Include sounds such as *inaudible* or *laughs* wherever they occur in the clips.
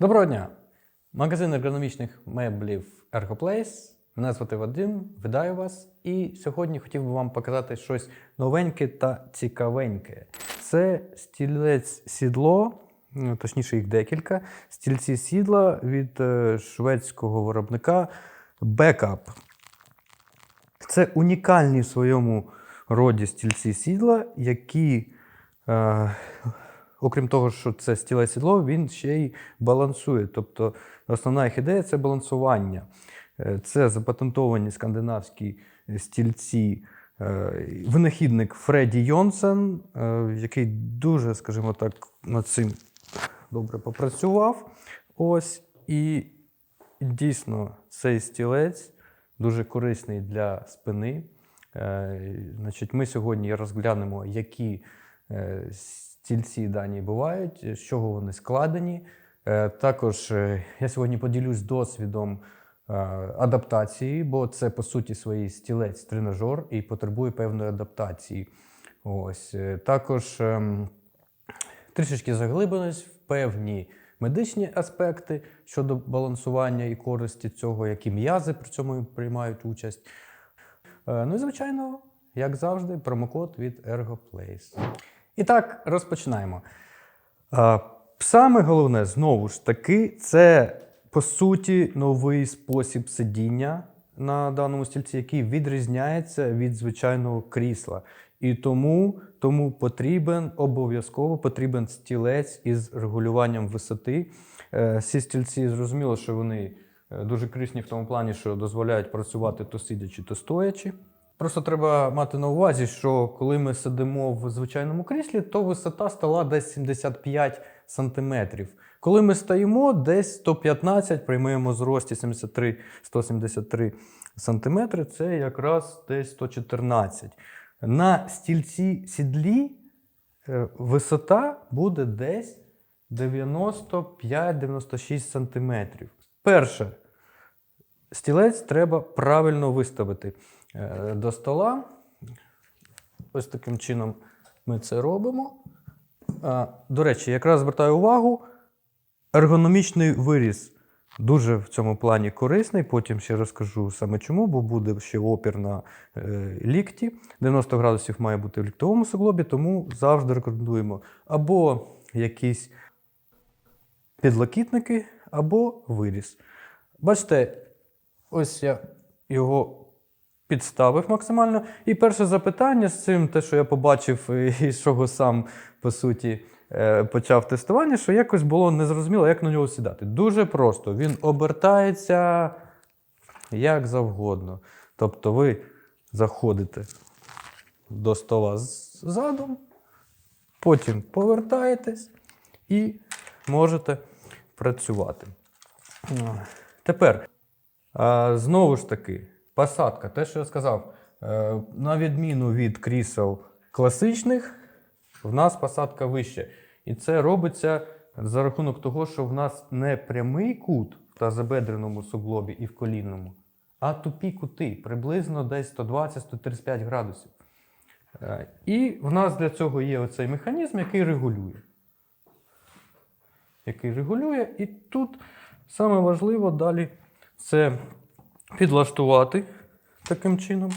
Доброго дня! Магазин ергономічних меблів Ergoplace. Мене звати Вадим, вітаю вас. І сьогодні хотів би вам показати щось новеньке та цікавеньке. Це стілець сідло, ну, точніше їх декілька. Стільці сідла від е, шведського виробника Backup. Це унікальні в своєму роді стільці сідла, які, е, окрім того, що це стіле сідло, він ще й балансує. Тобто основна їх ідея це балансування. Е, Це запатентовані скандинавські стільці. Е, Винахідник Фредді Йонсен, е, який дуже, скажімо так, над цим добре попрацював. Ось. І дійсно цей стілець дуже корисний для спини. Значить, ми сьогодні розглянемо, які стільці дані бувають, з чого вони складені. Е, Також е, я сьогодні поділюсь досвідом е, адаптації, бо це по суті своїй стілець-тренажер і потребує певної адаптації. Ось. Також ем, трішечки заглибимось в певні медичні аспекти щодо балансування і користі цього, які м'язи при цьому приймають участь. Ну і звичайно, як завжди, промокод від ErgoPlace. І так, розпочинаємо. Саме головне, знову ж таки, це по суті новий спосіб сидіння на даному стільці, який відрізняється від звичайного крісла. І тому, тому потрібен обов'язково потрібен стілець із регулюванням висоти. Е, Ці стільці зрозуміло, що вони е, дуже корисні в тому плані, що дозволяють працювати то сидячи, то стоячи. Просто треба мати на увазі, що коли ми сидимо в звичайному кріслі, то висота стола десь 75 сантиметрів. Коли ми стоїмо, десь 115, приймаємо зрості 73, 173 сантиметри, це якраз десь 114. На стільці сідлі е, висота буде десь 95-96 сантиметрів. Перше, стілець треба правильно виставити до стола. Ось таким чином ми це робимо. До речі, якраз звертаю увагу, ергономічний виріз дуже в цьому плані корисний. Потім ще розкажу саме чому, бо буде ще опір на е, лікті. 90 градусів має бути в ліктовому суглобі, тому завжди рекомендуємо або якісь підлокітники, або виріз. Бачите, ось я його підставив максимально. І перше запитання з цим, те, що я побачив, *laughs* і з чого сам по суті е, почав тестування, що якось було незрозуміло, як на нього сідати. Дуже просто. Він обертається як завгодно. Тобто ви заходите до стола з- задом, потім повертаєтесь і можете працювати. Тепер, знову ж таки, посадка, те, що я сказав, е, на відміну від крісел класичних, в нас посадка вище. І це робиться за рахунок того, що в нас не прямий кут в тазобедреному суглобі і в колінному, а тупі кути, приблизно десь 120-135 градусів. Е, І в нас для цього є оцей механізм, який регулює. Який регулює, і тут саме важливо далі це підлаштувати таким чином.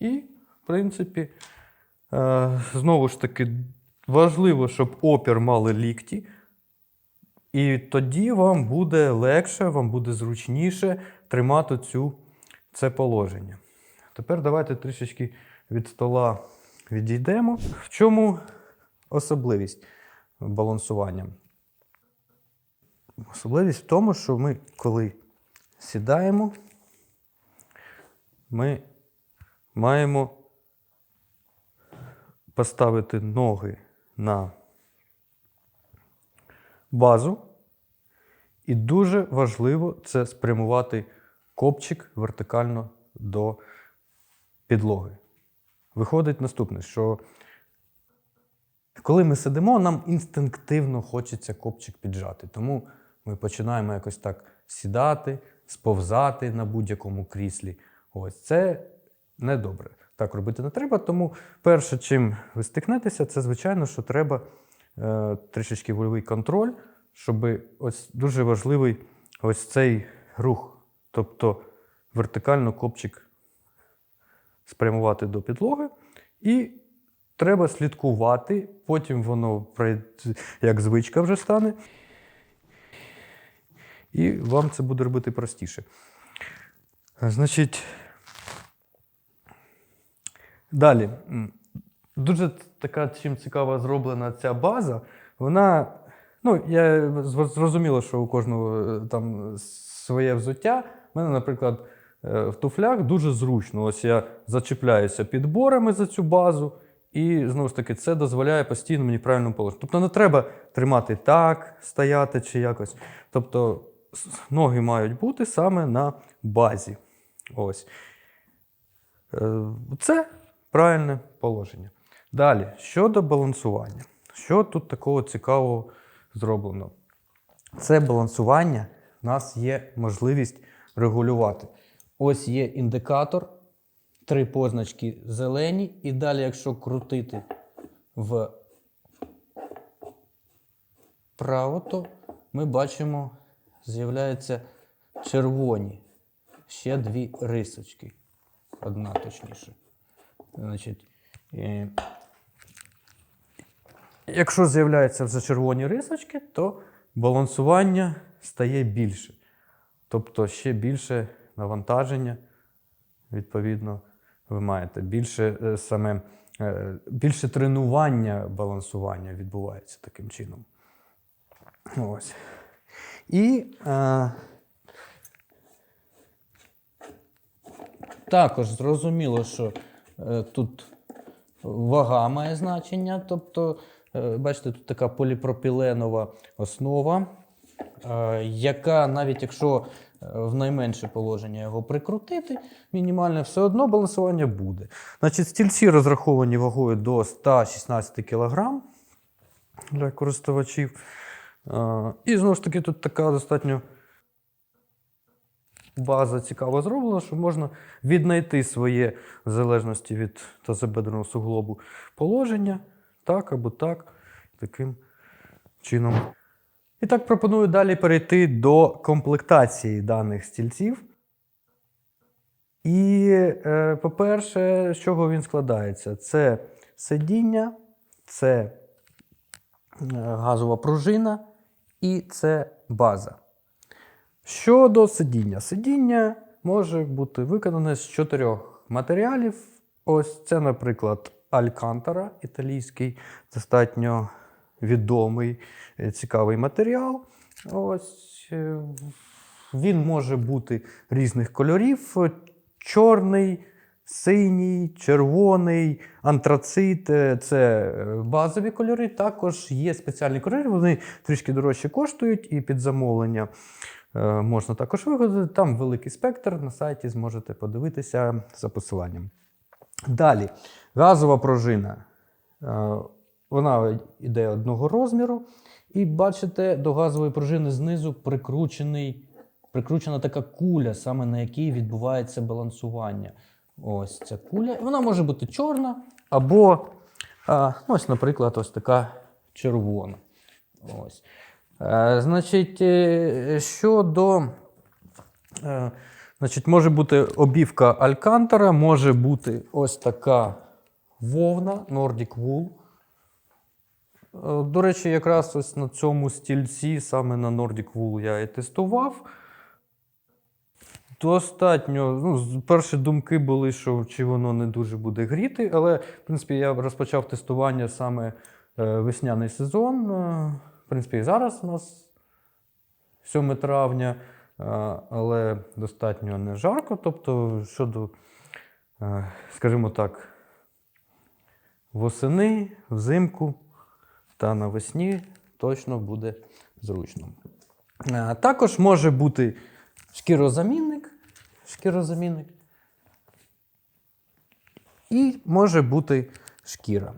І, в принципі, е, знову ж таки, важливо, щоб опір мали лікті. І тоді вам буде легше, вам буде зручніше тримати цю, це положення. Тепер давайте трішечки від стола відійдемо. В чому особливість балансування? Особливість в тому, що ми, коли сідаємо, ми маємо поставити ноги на базу. І дуже важливо це спрямувати копчик вертикально до підлоги. Виходить наступне, що коли ми сидимо, нам інстинктивно хочеться копчик піджати. Тому ми починаємо якось так сідати, сповзати на будь-якому кріслі. Ось це недобре. Так робити не треба. Тому перше, чим ви стикнетеся, це звичайно, що треба е, трішечки вольовий контроль, щоб ось дуже важливий ось цей рух. Тобто вертикально копчик спрямувати до підлоги. І треба слідкувати, потім воно як звичка вже стане. І вам це буде робити простіше. Значить, далі. Дуже така чим цікава зроблена ця база. Вона, ну, я зрозуміло, що у кожного е, там своє взуття. У мене, наприклад, е, в туфлях дуже зручно. Ось я зачіпляюся підборами за цю базу, і знову ж таки це дозволяє постійно мені правильно положити. Тобто не треба тримати так, стояти чи якось. Тобто ноги мають бути саме на базі. Ось. Е, Це правильне положення. Далі, щодо балансування. Що тут такого цікавого зроблено? Це балансування в нас є можливість регулювати. Ось є індикатор, три позначки зелені, і далі, якщо крутити в право, то ми бачимо, з'являються червоні. Ще дві рисочки. Одна точніше. Значить, е, якщо з'являються вже червоні рисочки, то балансування стає більше. Тобто ще більше навантаження, відповідно, ви маєте. Більше е, саме е, більше тренування балансування відбувається таким чином. Ось. І також зрозуміло, що е, тут вага має значення. Тобто, е, бачите, тут така поліпропіленова основа, е, яка навіть якщо в найменше положення його прикрутити, мінімальне, все одно балансування буде. Значить, стільці розраховані вагою до 116 кг для користувачів. І знову ж таки, тут така достатньо база цікаво зроблена, що можна віднайти своє в залежності від тазобедреного суглобу положення, так або так, таким чином. І так пропоную далі перейти до комплектації даних стільців. І, е, по-перше, з чого він складається? Це сидіння, це е, газова пружина і це база. Щодо сидіння. Сидіння може бути виконане з чотирьох матеріалів. Ось це, наприклад, Алькантара, італійський, достатньо відомий, е, цікавий матеріал. Ось е, він може бути різних кольорів: чорний, синій, червоний, антрацит е, це базові кольори. Також є спеціальні кольори, вони трішки дорожче коштують і під замовлення. Е, Можна також вигадати. Там великий спектр на сайті зможете подивитися за посиланням. Далі, газова пружина. Е, Вона йде одного розміру. І бачите, до газової пружини знизу прикручений, прикручена така куля, саме на якій відбувається балансування. Ось ця куля. Вона може бути чорна або, а, ось, наприклад, ось така червона. Ось. Е, значить, е, щодо. Е, значить, може бути обівка Алькантара, може бути ось така вовна Nordic Wool. До речі, якраз ось на цьому стільці, саме на Nordic Wool, я і тестував. Достатньо. Ну, перші думки були, що чи воно не дуже буде гріти, але, в принципі, я розпочав тестування саме весняний сезон. Принципі, і зараз у нас 7 травня, е, але достатньо не жарко. Тобто, щодо, е, скажімо так, восени, взимку та навесні точно буде зручно. Е, Також може бути шкірозамінник, шкірозамінник. І може бути шкіра.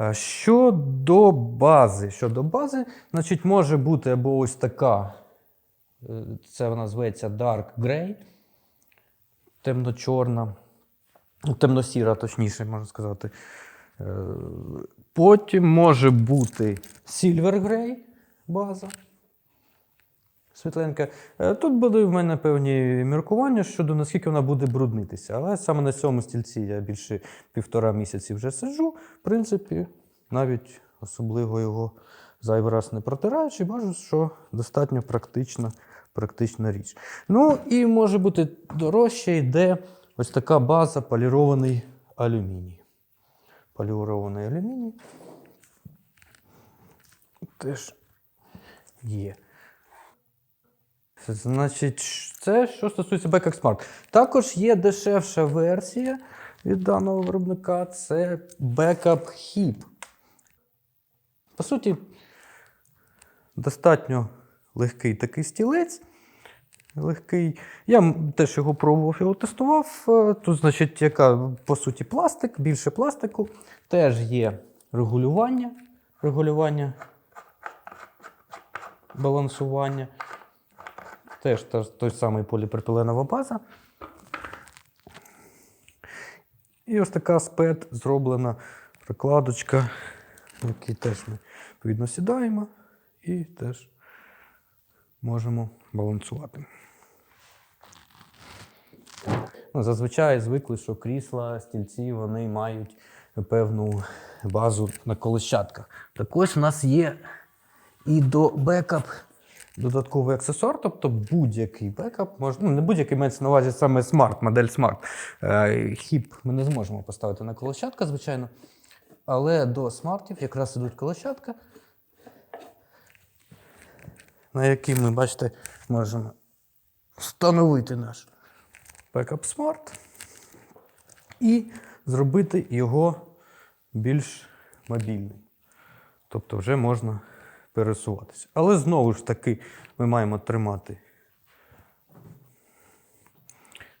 Е, Щодо бази, щодо бази, значить, може бути або ось така, е, це вона зветься Dark Grey, темно-чорна, ну, темно-сіра, точніше, можна сказати. Е, Потім може бути Silver Grey. база. Світленька. Е, Тут були в мене певні міркування щодо наскільки вона буде бруднитися. Але саме на цьому стільці я більше півтора місяці вже сиджу. В принципі, навіть особливо його зайвий раз не протираючи, бачу, що достатньо практична, практична річ. Ну і може бути дорожче йде ось така база полірований алюміній. Полірований алюміній. Теж є. Значить, це що стосується Backup Smart. Також є дешевша версія від даного виробника це Backup Hip. По суті, достатньо легкий такий стілець. Легкий. Я теж його пробував, його тестував. Е, Тут, значить, яка по суті пластик, більше пластику. Теж є регулювання, регулювання, балансування. Теж той самий поліпропіленова база. І ось така спет зроблена прикладочка, в теж ми відповідно сідаємо і теж можемо балансувати. Ну, зазвичай звикли, що крісла, стільці вони мають певну базу на колищатках. Так ось у нас є і до бекап додатковий аксесуар, тобто будь-який бекап може, ну не будь-який мається на увазі саме Smart, модель Smart. Е, Хіп ми не зможемо поставити на колощатка, звичайно. Але до смартів якраз ідуть колощатка, на якій ми, бачите, можемо встановити наш Backup Smart і зробити його більш мобільним. Тобто вже можна пересуватися. Але знову ж таки ми маємо тримати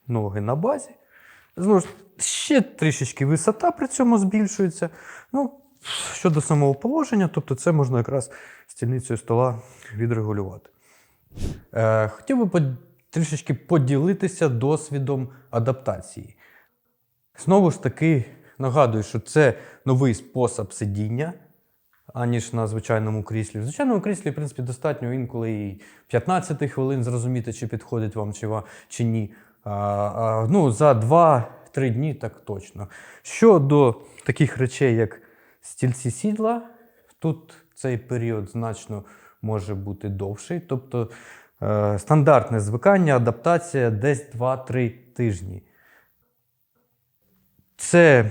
ноги на базі. Знову ж, ще трішечки висота при цьому збільшується. Ну, щодо самого положення, тобто це можна якраз стільницею стола відрегулювати. Е, хотів би под- трішечки поділитися досвідом адаптації. Знову ж таки, нагадую, що це новий спосіб сидіння, аніж на звичайному кріслі. В звичайному кріслі, в принципі, достатньо інколи і 15 хвилин зрозуміти, чи підходить вам чи, чи ні. А, а, ну, за 2-3 дні так точно. Щодо таких речей, як стільці сідла, тут цей період значно може бути довший. Тобто е, стандартне звикання, адаптація десь 2-3 тижні. Це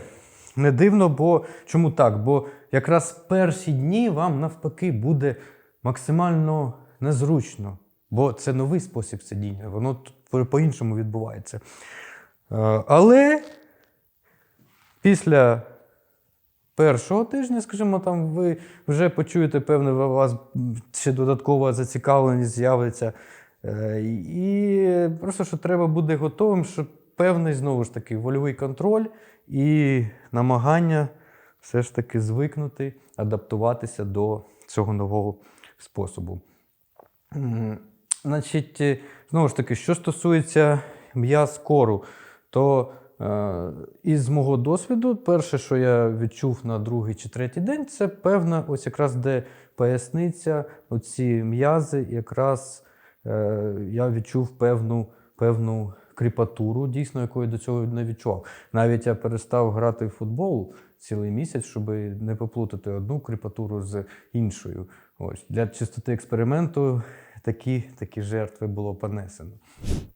не дивно, бо чому так? Бо якраз перші дні вам навпаки буде максимально незручно, бо це новий спосіб сидіння, воно по- по-іншому відбувається. Е, Але після першого тижня, скажімо, там ви вже почуєте, певне, у вас ще додаткова зацікавленість з'явиться. Е, І просто що треба буде готовим, щоб певний знову ж таки вольовий контроль і намагання все ж таки звикнути, адаптуватися до цього нового способу. Значить, е, знову ж таки, що стосується м'яз кору, то е, із мого досвіду, перше, що я відчув на другий чи третій день, це певна, ось якраз де поясниця, оці м'язи, якраз е, я відчув певну, певну кріпатуру, дійсно, якої до цього не відчував. Навіть я перестав грати в футбол цілий місяць, щоб не поплутати одну кріпатуру з іншою. Ось для чистоти експерименту такі, такі жертви було понесено.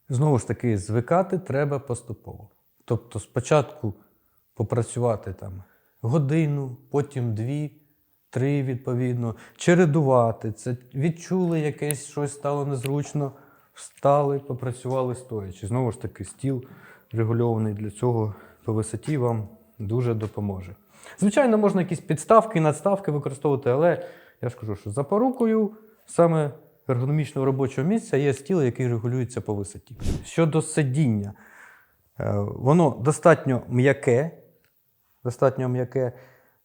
Знову ж таки, звикати треба поступово. Тобто, спочатку попрацювати там годину, потім дві, три відповідно, чередувати це, відчули якесь щось стало незручно, встали, попрацювали стоячи. Знову ж таки, стіл регульований для цього по висоті вам дуже допоможе. Звичайно, можна якісь підставки, надставки використовувати, але я ж кажу, що за порукою саме ергономічного робочого місця є стіл, який регулюється по висоті. Щодо сидіння, е, воно достатньо м'яке, достатньо м'яке,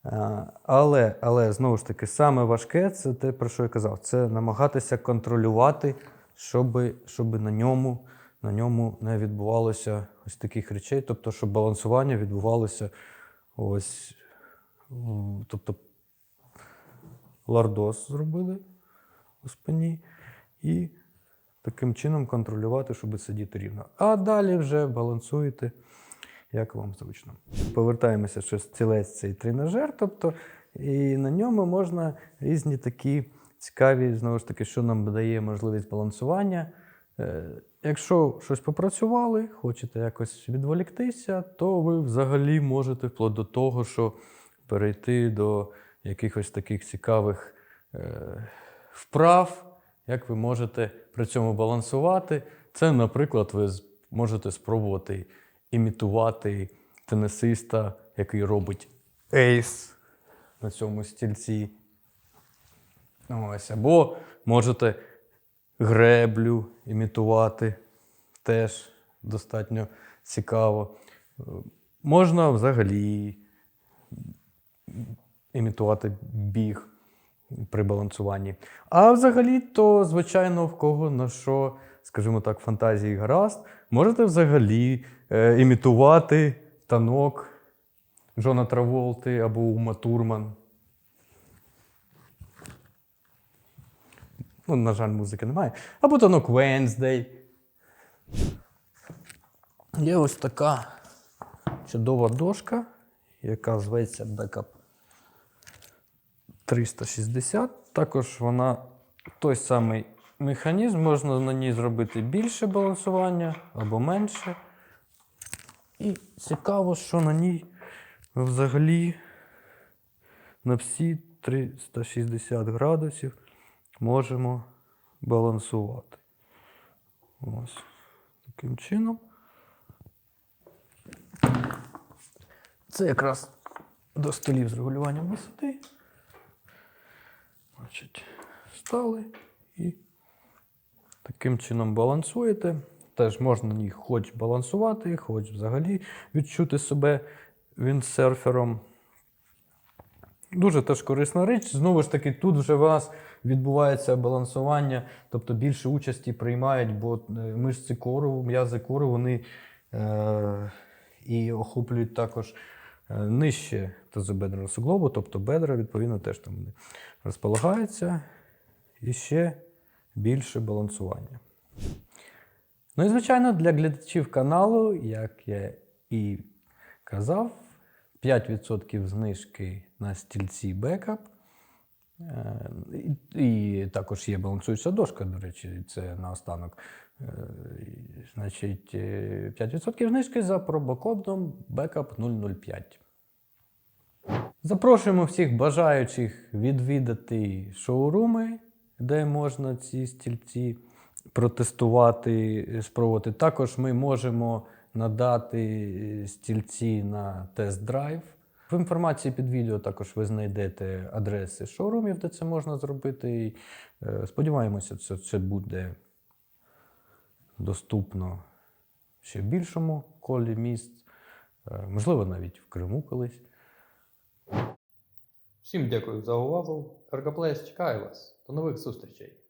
е, але, але знову ж таки, саме важке це те, про що я казав, це намагатися контролювати, щоб, щоб на, ньому, на ньому не відбувалося ось таких речей, тобто, щоб балансування відбувалося ось. Тобто лардос зробили. по спині і таким чином контролювати, щоб сидіти рівно. А далі вже балансуєте, як вам зручно. Повертаємося, що стілець цей тренажер, тобто і на ньому можна різні такі цікаві, знову ж таки, що нам дає можливість балансування. Е, Якщо щось попрацювали, хочете якось відволіктися, то ви взагалі можете вплоть до того, що перейти до якихось таких цікавих е, вправ, як ви можете при цьому балансувати. Це, наприклад, ви можете спробувати імітувати тенісиста, який робить ейс на цьому стільці. Ось. Або можете греблю імітувати. Теж достатньо цікаво. Можна взагалі імітувати біг при балансуванні. А взагалі, то, звичайно, в кого на що, скажімо так, фантазії гаразд, можете взагалі е, імітувати танок Джона Траволти або Ума Турман. Ну, на жаль, музики немає. Або танок Wednesday. Є ось така чудова дошка, яка зветься Backup 360. Також вона той самий механізм, можна на ній зробити більше балансування або менше. І цікаво, що на ній взагалі на всі 360 градусів можемо балансувати. Ось таким чином. Це якраз до столів з регулюванням висоти. Значить, стали і таким чином балансуєте. Теж можна на них хоч балансувати, хоч взагалі відчути себе віндсерфером. Дуже теж корисна річ. Знову ж таки, тут вже вас відбувається балансування, тобто більше участі приймають, бо е, мишці кору, м'язи кору, вони е- і охоплюють також е, нижче тазобедреного суглобу, тобто бедра, відповідно, теж там розполагаються і ще більше балансування. Ну і звичайно, для глядачів каналу, як я і казав, 5% знижки на стільці бекап. Е, І, також є балансуюча дошка, до речі, це наостанок. Е, Значить, е, 5% знижки за пробокодом Backup 005. Запрошуємо всіх бажаючих відвідати шоуруми, де можна ці стільці протестувати, спробувати. Також ми можемо надати стільці на тест-драйв. В інформації під відео також ви знайдете адреси шоурумів, де це можна зробити. І, е, Сподіваємося, це, це буде доступно ще в більшому колі місць, Е, можливо, навіть в Криму колись. Всім дякую за увагу. Ergoplace чекає вас. До нових зустрічей!